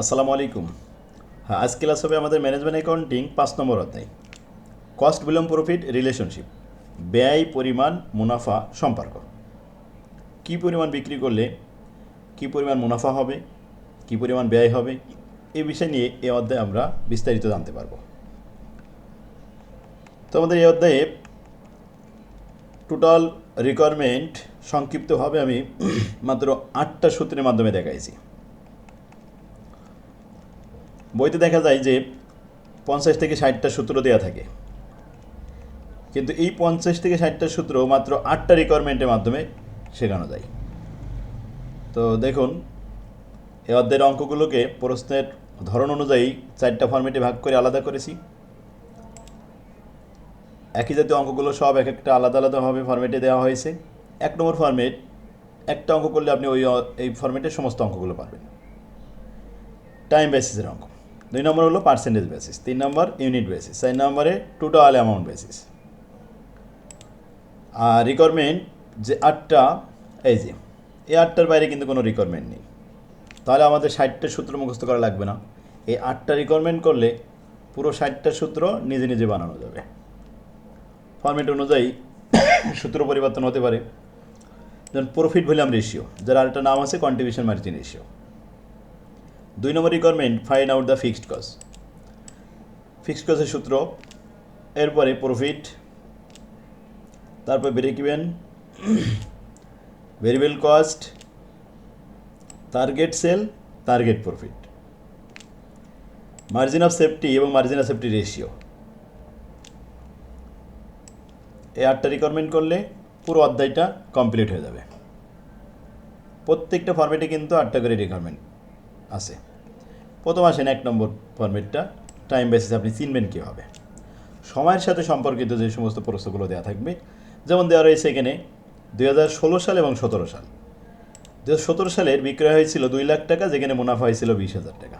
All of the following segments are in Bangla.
আসসালামু আলাইকুম। হ্যাঁ আজ ক্লাস হবে আমাদের ম্যানেজমেন্ট অ্যাকাউন্টিং পাঁচ নম্বর অধ্যায়। কস্ট বিলম প্রফিট রিলেশনশিপ ব্যয়, পরিমাণ, মুনাফা, সম্পর্ক। কি পরিমাণ বিক্রি করলে কি পরিমাণ মুনাফা হবে, কি পরিমাণ ব্যয় হবে, এই বিষয় নিয়ে এই অধ্যায়ে আমরা বিস্তারিত জানতে পারব। তো আমাদের এই অধ্যায়ে টোটাল রিকোয়ারমেন্ট সংক্ষিপ্তভাবে আমি মাত্র আটটা সূত্রের মাধ্যমে দেখাইছি। বইতে দেখা যায় যে পঞ্চাশ থেকে ষাটটা সূত্র দেওয়া থাকে। কিন্তু এই পঞ্চাশ থেকে ষাটটা সূত্র মাত্র আটটা রিকোয়ারমেন্টের মাধ্যমে শেখানো যায়। তো দেখুন, এই অধ্যায়ের অঙ্কগুলোকে প্রশ্নের ধরন অনুযায়ী চারটা ফর্মেটে ভাগ করে আলাদা করেছি। একই জাতীয় অঙ্কগুলো সব এক একটা আলাদা আলাদাভাবে ফর্মেটে দেওয়া হয়েছে। এক নম্বর ফর্মেট একটা অঙ্ক করলে আপনি ওই, এই ফর্মেটে সমস্ত অঙ্কগুলো পারবেন। টাইম বেসিসের অঙ্ক। দুই নম্বর হলো পার্সেন্টেজ বেসিস তিন নম্বর ইউনিট বেসিস চার নম্বরে টোটাল অ্যামাউন্ট বেসিস আর রিকোয়ারমেন্ট যে আটটা, এই যে, এই আটটার বাইরে কিন্তু কোনো রিকোয়ারমেন্ট নেই। তাহলে আমাদের ষাটটা সূত্র মুখস্থ করা লাগবে না। এই আটটা রিকোয়ারমেন্ট করলে পুরো ষাটটা সূত্র নিজে নিজে বানানো যাবে। ফর্মেট অনুযায়ী সূত্র পরিবর্তন হতে পারে। যেমন প্রফিট ভলিউম রেশিও যার আরেকটা নাম আছে কন্ট্রিবিউশন মার্জিন রেশিও দুই number requirement find out the fixed cost fixed কস্টের সূত্র, এরপরে প্রফিট তারপর break even variable cost target sale target profit margin of safety এবং মার্জিন অফ সেফটি রেশিও এই আটটা রিকোয়ারমেন্ট করলে পুরো অধ্যায়টা কমপ্লিট হয়ে যাবে। প্রত্যেকটা ফর্মেটে কিন্তু আটটা করে রিকোয়ারমেন্ট আছে। প্রথম আসেন এক নম্বর ফর্মেটটা টাইম বেসিস আপনি চিনবেন কীভাবে। সময়ের সাথে সম্পর্কিত যে সমস্ত প্রশ্নগুলো দেওয়া থাকবে, যেমন দেওয়া রয়েছে এখানে দুই হাজার ষোলো সাল এবং সতেরো সাল। দু হাজার সতেরো সালের বিক্রয় হয়েছিল দুই লাখ টাকা, যেখানে মুনাফা হয়েছিল বিশ হাজার টাকা।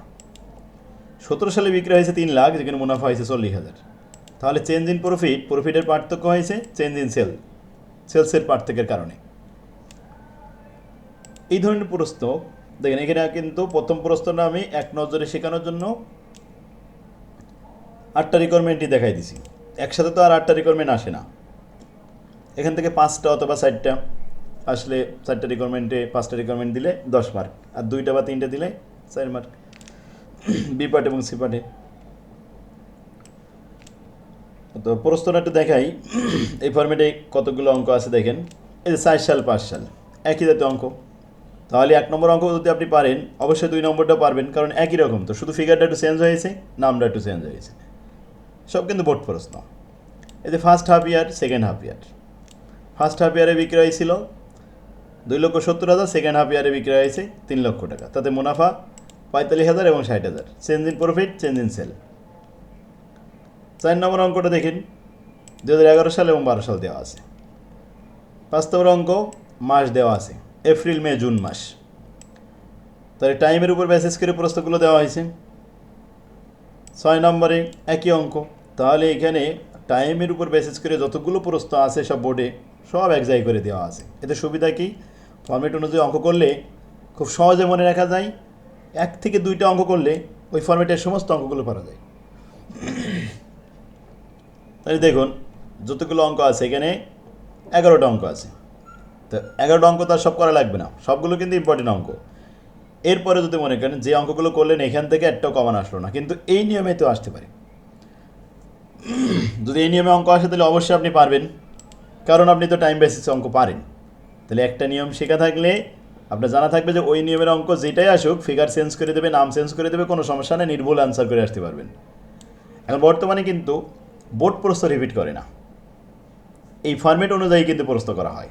সতেরো সালে বিক্রয় হয়েছে তিন লাখ, যেখানে মুনাফা হয়েছে চল্লিশ হাজার। তাহলে চেঞ্জ ইন প্রফিট প্রফিটের পার্থক্য হয়েছে চেঞ্জ ইন সেল সেলসের পার্থক্যের কারণে। এই ধরনের প্রশ্ন দেখেন, এখানে কিন্তু প্রথম প্রশ্নটা আমি এক নজরে শেখানোর জন্য আটটা রিকোয়ারমেন্টই দেখাই দিছি। একসাথে তো আর আটটা রিকোয়ারমেন্ট আসে না। এখান থেকে পাঁচটা অথবা চারটা আসলে চারটা রিকোয়ারমেন্টে পাঁচটা রিকোয়ারমেন্ট দিলে দশ মার্ক আর দুইটা বা তিনটে দিলে চার মার্ক বি পার্ট এবং সি পার্টে তো প্রশ্নটা একটু দেখাই। এই ফর্মেটে কতগুলো অঙ্ক আছে দেখেন? এই যে চার সাল, পাঁচ সাল, একই জাতীয় অঙ্ক। তাহলে এক নম্বর অঙ্ক যদি আপনি পারেন, অবশ্যই দুই নম্বরটা পারবেন, কারণ একই রকম। তো শুধু ফিগারটা একটু চেঞ্জ হয়েছে নামটা একটু চেঞ্জ হয়েছে সব কিন্তু বোর্ড প্রশ্ন। যে first half year second half year first half ইয়ারে বিক্রয় ছিল দুই লক্ষ সত্তর হাজার সেকেন্ড হাফ ইয়ারে বিক্রয় হয়েছে তিন লক্ষ টাকা। তাতে মুনাফা পঁয়তাল্লিশ হাজার এবং ষাট হাজার। Change in profit change in sale চার নম্বর অঙ্কটা দেখেন দু হাজার এগারো সাল এবং বারো সাল দেওয়া আছে। পাঁচ নম্বর অঙ্ক, মাস দেওয়া আছে। এপ্রিল, মে, জুন মাস। তাহলে টাইমের উপর বেসিস করে প্রশ্নগুলো দেওয়া হয়েছে। ছয় নম্বরে, একই অঙ্ক। তাহলে এখানে টাইমের উপর বেসিস করে যতগুলো প্রশ্ন আছে সব বোর্ডে সব এক জায়গায় করে দেওয়া আছে। এতে সুবিধা কি? ফর্মেট অনুযায়ী অঙ্ক করলে খুব সহজে মনে রাখা যায়, এক থেকে দুইটা অঙ্ক করলে ওই ফর্মেটের সমস্ত অঙ্কগুলো পারা যায়। তাহলে দেখুন, যতগুলো অঙ্ক আছে এখানে এগারোটা অঙ্ক আছে। তো এগারোটা অঙ্ক তার সব করা লাগবে না। সবগুলো কিন্তু ইম্পর্টেন্ট অঙ্ক। এরপরে যদি মনে করেন যে অঙ্কগুলো করলেন, এখান থেকে একটাও কমান আসলো না। কিন্তু এই নিয়মে তো আসতে পারে। যদি এই নিয়মে অঙ্ক আসে, তাহলে অবশ্যই আপনি পারবেন। কারণ আপনি তো টাইম বেসিস অঙ্ক পারেন। তাহলে একটা নিয়ম শেখা থাকলে, আপনার জানা থাকবে যে ওই নিয়মের অঙ্ক যেটাই আসুক ফিগার চেঞ্জ করে দেবে, নাম চেঞ্জ করে দেবে, কোনো সমস্যা নেই, নির্ভুল আনসার করে আসতে পারবেন। এখন বর্তমানে কিন্তু বোর্ড প্রশ্ন রিপিট করে না। এই ফর্মেট অনুযায়ী কিন্তু প্রশ্ন করা হয়।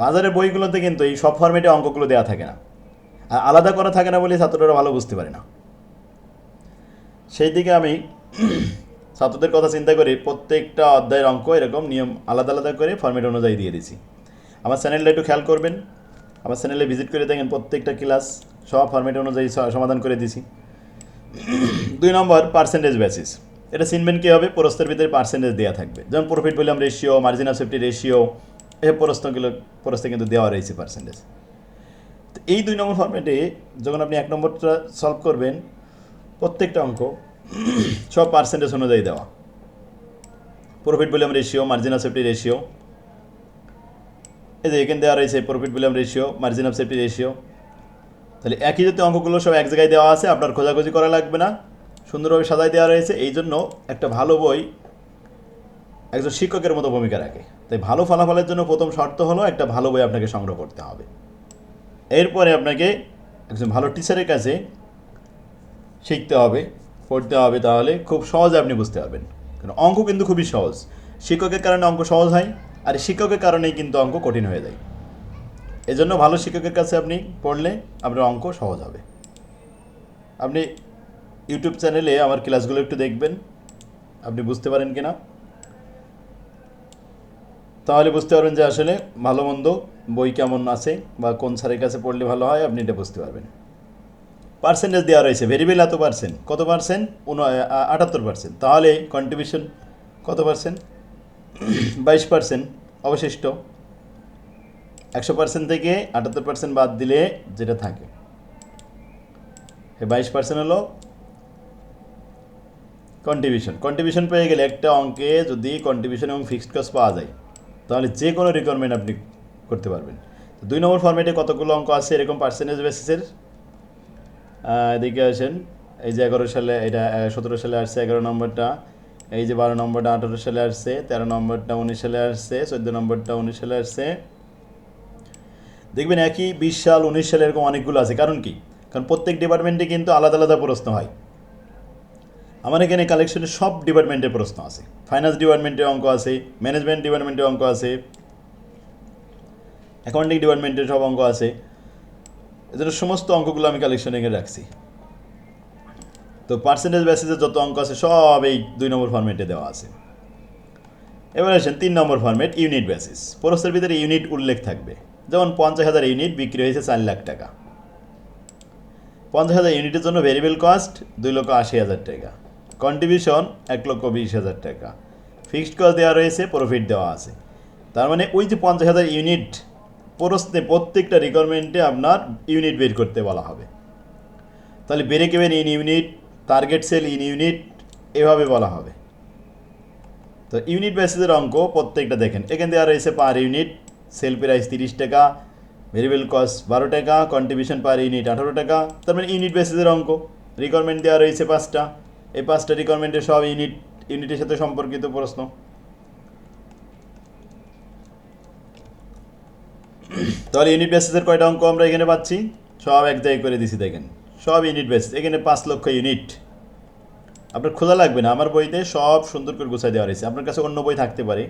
বাজারের বইগুলোতে কিন্তু এই সব ফর্মেটে অঙ্কগুলো দেওয়া থাকে না। আর আলাদা করা থাকে না বলে ছাত্ররা ভালো বুঝতে পারে না। সেই দিকে আমি ছাত্রদের কথা চিন্তা করে প্রত্যেকটা অধ্যায়ের অঙ্ক এরকম নিয়ম আলাদা আলাদা করে ফর্মেট অনুযায়ী দিয়ে দিছি আমার চ্যানেলটা একটু খেয়াল করবেন। আমার চ্যানেলে ভিজিট করে দেখেন প্রত্যেকটা ক্লাস সব ফর্মেট অনুযায়ী সমাধান করে দিছি দুই নম্বর পার্সেন্টেজ বেসিস এটা চিনবেন কী হবে প্রশ্নের ভিতরে পার্সেন্টেজ দেওয়া থাকবে। যেমন profit volume ratio margin of safety ratio এসব প্রশ্নগুলো প্রশ্নে কিন্তু দেওয়া রয়েছে পার্সেন্টেজ তো এই দুই নম্বর ফর্মেটে যখন আপনি এক নম্বরটা সলভ করবেন, প্রত্যেকটা অঙ্ক সব পার্সেন্টেজ অনুযায়ী দেওয়া। Profit volume ratio margin of safety ratio এই যে এখানে দেওয়া রয়েছে profit volume ratio margin of safety ratio তাহলে একই জাতীয় অঙ্কগুলো সব এক জায়গায় দেওয়া আছে, আপনার খোঁজাখুঁজি করা লাগবে না। সুন্দরভাবে সাজাই দেওয়া রয়েছে, এই জন্য একটা ভালো বই একজন শিক্ষকের মতো ভূমিকা রাখে। তাই ভালো ফলাফলের জন্য প্রথম শর্ত হলো একটা ভালো বই আপনাকে সংগ্রহ করতে হবে। এরপরে আপনাকে একজন ভালো টিচারের কাছে শিখতে হবে, পড়তে হবে তাহলে খুব সহজে আপনি বুঝতে পারবেন। কারণ অঙ্ক কিন্তু খুবই সহজ। শিক্ষকের কারণে অঙ্ক সহজ হয়, আর শিক্ষকের কারণেই কিন্তু অঙ্ক কঠিন হয়ে যায়। এজন্য ভালো শিক্ষকের কাছে আপনি পড়লে আপনার অঙ্ক সহজ হবে। আপনি ইউটিউব চ্যানেলে আমার ক্লাসগুলো একটু দেখবেন। আপনি বুঝতে পারেন কিনা? তাহলে বুঝতে পারবেন যে আসলে ভালো মন্দ বই কেমন আছে বা কোন স্যারের কাছে পড়লে ভালো হয়, আপনি এটা বুঝতে পারবেন। পার্সেন্টেজ দেওয়া রয়েছে ভেরিয়েবল এত পার্সেন্ট কত পার্সেন্ট উন আটাত্তর পার্সেন্ট তাহলে কন্ট্রিবিউশন কত পার্সেন্ট বাইশ পার্সেন্ট অবশিষ্ট। একশো পার্সেন্ট থেকে আটাত্তর পার্সেন্ট বাদ দিলে যেটা থাকে। বাইশ পার্সেন্ট হলো কন্ট্রিবিউশন কন্ট্রিবিউশন পেয়ে গেলে একটা অঙ্কে যদি কন্ট্রিবিউশন এবং ফিক্সড কস্ট পাওয়া যায় তাহলে যে কোনো রিকোয়ারমেন্ট আপনি করতে পারবেন। দুই নম্বর ফর্মেটে কতগুলো অঙ্ক আছে এরকম পার্সেন্টেজ বেসিসের এদিকে আসেন। এই যে এগারো সালে এটা সতেরো সালে আসছে এগারো নম্বরটা। এই যে বারো নম্বরটা আঠারো সালে আসছে, তেরো নম্বরটা উনিশ সালে আসছে, চোদ্দ নম্বরটা উনিশ সালে আসছে। দেখবেন একই বিশ সাল, উনিশ সালে এরকম অনেকগুলো আছে। কারণ কি? কারণ প্রত্যেক ডিপার্টমেন্টে কিন্তু আলাদা আলাদা প্রশ্ন হয়। আমার এখানে কালেকশনে সব ডিপার্টমেন্টের প্রশ্ন আছে। ফাইন্যান্স ডিপার্টমেন্টের অঙ্ক আছে ম্যানেজমেন্ট ডিপার্টমেন্টের অঙ্ক আছে অ্যাকাউন্টিং ডিপার্টমেন্টের সব অঙ্ক আছে। এজন্য সমস্ত অঙ্কগুলো আমি কালেকশনে এখানে রাখছি। তো পার্সেন্টেজ বেসিসে যত অঙ্ক আছে, সব এই দুই নম্বর ফর্মেটে দেওয়া আছে। এবার আসেন তিন নম্বর ফর্মেট ইউনিট বেসিস প্রশ্নের ভিতরে ইউনিট উল্লেখ থাকবে। যেমন পঞ্চাশ হাজার ইউনিট বিক্রি হয়েছে চার লাখ টাকা। পঞ্চাশ হাজার ইউনিটের জন্য ভেরিয়েবল কস্ট দুই লক্ষ আশি হাজার টাকা। কন্ট্রিবিউশন এক লক্ষ বিশ হাজার টাকা। ফিক্সড কস্ট দেওয়া রয়েছে প্রফিট দেওয়া আছে। তার মানে ওই যে পঞ্চাশ হাজার ইউনিট প্রশ্নে প্রত্যেকটা রিকোয়ারমেন্টে আপনার ইউনিট বের করতে বলা হবে। তাহলে বেড়ে cabin in unit target sale in unit এভাবে বলা হবে। তো ইউনিট বেসিসের অঙ্ক প্রত্যেকটা দেখেন। এখানে দেওয়া রয়েছে পার ইউনিট সেল প্রাইস তিরিশ টাকা ভেরিয়েবল কস্ট বারো টাকা কন্ট্রিবিউশন পার ইউনিট আঠারো টাকা। তার মানে ইউনিট বেসিসের অঙ্ক। রিকোয়ারমেন্ট দেওয়া রয়েছে পাঁচটা। এই পাঁচটা রিকোয়ারমেন্টের সব ইউনিট ইউনিটের সাথে সম্পর্কিত প্রশ্ন। তাহলে ইউনিট বেসিসের কয়টা অঙ্ক আমরা এখানে পাচ্ছি? সব এক জায়গায় করে দিছি, দেখেন। সব ইউনিট বেসিস এখানে পাঁচ লক্ষ ইউনিট আপনার খোলা লাগবে না, আমার বইতে সব সুন্দর করে গুছাই দেওয়া রয়েছে। আপনার কাছে অন্য বই থাকতে পারে।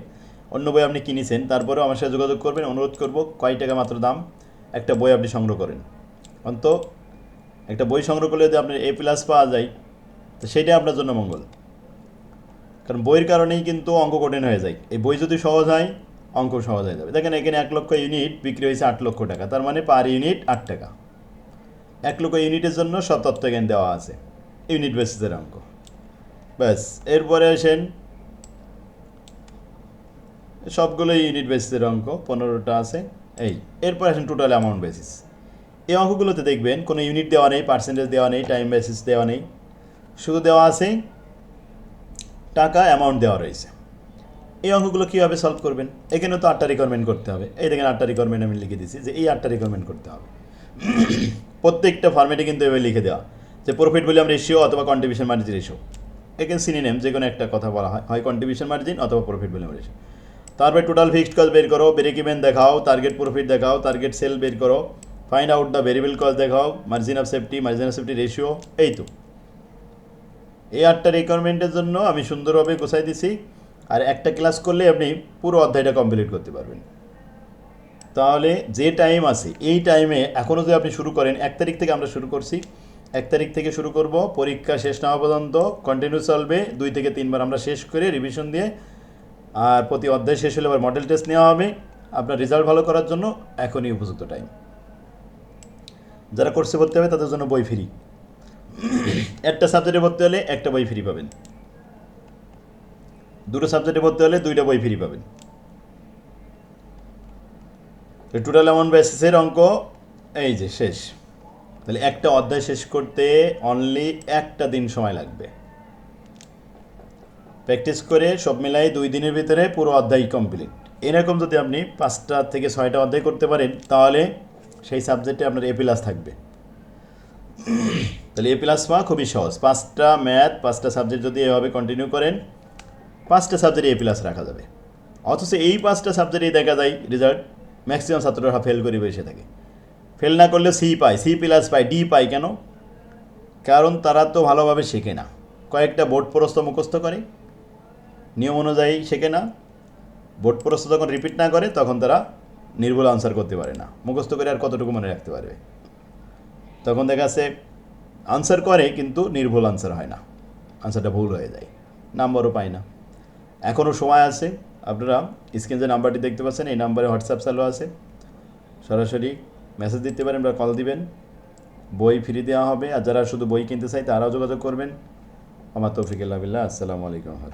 অন্য বই আপনি কিনেছেন, তারপরেও আমার সাথে যোগাযোগ করবেন, অনুরোধ করব কয় টাকা মাত্র দাম, একটা বই আপনি সংগ্রহ করেন। অন্ত একটা বই সংগ্রহ করলে যদি আপনার এ প্লাস পাওয়া যায় তো সেটাই আপনার জন্য মঙ্গল। কারণ বইয়ের কারণেই কিন্তু অঙ্ক কঠিন হয়ে যায়। এই বই যদি সহজ হয়, অঙ্ক সহজ হয়ে যাবে। দেখেন, এখানে এক লক্ষ ইউনিট বিক্রি হয়েছে আট লক্ষ টাকা। তার মানে পার ইউনিট আট টাকা। এক লক্ষ ইউনিটের জন্য সব তথ্য এখানে দেওয়া আছে। ইউনিট বেসিসের অঙ্ক। ব্যাস, এরপরে আসেন সবগুলোই ইউনিট বেসিসের অঙ্ক। পনেরোটা আছে। এই, এরপর আসেন টোটাল অ্যামাউন্ট বেসিস এই অঙ্কগুলোতে দেখবেন কোনো ইউনিট দেওয়া নেই পার্সেন্টেজ দেওয়া নেই টাইম বেসিস দেওয়া নেই। শুধু দেওয়া আছে, টাকা অ্যামাউন্ট দেওয়া রয়েছে। এই অঙ্কগুলো কীভাবে সলভ করবেন? এখানে তো আটটা রিকোয়ারমেন্ট করতে হবে। এই দেখেন আটটা রিকোয়ারমেন্ট আমি লিখে দিচ্ছি যে এই আটটা রিকোয়ারমেন্ট করতে হবে। প্রত্যেকটা ফর্মেটে কিন্তু এভাবে লিখে দেওয়া। যে প্রফিট ভলিউম রেশিও অথবা কন্ট্রিবিউশন মার্জিন রেশিও এখানে সিনিনেম যে কোনো একটা কথা বলা হয়। হয় কন্ট্রিবিউশন মার্জিন অথবা প্রফিট ভলিউম রেশিও তারপরে টোটাল ফিক্সড কস্ট বের করো ব্রেক ইভেন দেখাও টার্গেট প্রফিট দেখাও টার্গেট সেল বের করো find out the variable cost দেখাও margin of safety margin of safety ratio এই তো। এই আটটা রিকোয়ারমেন্টের জন্য আমি সুন্দরভাবে গোছাই দিছি। আর একটা ক্লাস করলে আপনি পুরো অধ্যায়টা কমপ্লিট করতে পারবেন। তাহলে যে টাইম আছে, এই টাইমে এখনও যদি আপনি শুরু করেন, এক তারিখ থেকে আমরা শুরু করছি। এক তারিখ থেকে শুরু করব, পরীক্ষা শেষ না হওয়া পর্যন্ত কন্টিনিউ চলবে। দুই থেকে তিনবার আমরা শেষ করে রিভিশন দিয়ে, আর প্রতি অধ্যায় শেষ হলে আবার মডেল টেস্ট নেওয়া হবে। আপনার রেজাল্ট ভালো করার জন্য এখনই উপযুক্ত টাইম যারা কোর্সে ভর্তি হবে, তাদের জন্য বই ফ্রি একটা সাবজেক্টে ভর্তি হলে একটা বই ফ্রি পাবেন। দুটো সাবজেক্টে ভর্তি হলে দুইটা বই ফ্রি পাবেন। টোটাল অ্যামাউন্ট বেসিসের অঙ্ক এই যে শেষ। তাহলে একটা অধ্যায় শেষ করতে অনলি একটা দিন সময় লাগবে। প্র্যাকটিস করে সব মিলাই দুই দিনের ভিতরে পুরো অধ্যায় কমপ্লিট এরকম যদি আপনি পাঁচটা থেকে ছয়টা অধ্যায় করতে পারেন, তাহলে সেই সাবজেক্টে আপনার এ প্লাস থাকবে। তাহলে এ প্লাস পাওয়া খুবই সহজ। পাঁচটা ম্যাথ পাঁচটা সাবজেক্ট যদি এভাবে কন্টিনিউ করেন, পাঁচটা সাবজেক্টে এ প্লাস রাখা যাবে। অথচ এই পাঁচটা সাবজেক্টেই দেখা যায় রেজাল্ট ম্যাক্সিমাম ছাত্ররা ফেল করে বসে থাকে। ফেল না করলে সি পায় সি প্লাস পায় ডি পায় কেন? কারণ তারা তো ভালোভাবে শেখে না। কয়েকটা বোর্ড প্রস্ত মুখস্থ করে। নিয়ম অনুযায়ী শেখে না। বোর্ড প্রস্ত যখন রিপিট না করে, তখন তারা নির্ভুল আনসার করতে পারে না। মুখস্থ করে আর কতটুকু মনে রাখতে পারবে? তখন দেখা যাচ্ছে আনসার করে, কিন্তু নির্ভুল আনসার হয় না। আনসারটা ভুল হয়ে যায়। নাম্বারও পাই না। এখনও সময় আছে। আপনারা স্ক্রিন যে নাম্বারটি দেখতে পাচ্ছেন, এই নাম্বারে হোয়াটসঅ্যাপ চালু আছে। সরাসরি মেসেজ দিতে পারেন বা কল দিবেন। বই ফ্রি দেওয়া হবে। আর যারা শুধু বই কিনতে চাই তারাও যোগাযোগ করবেন। আমার তৌফিক আল্লাহ আসসালামু আলাইকুম।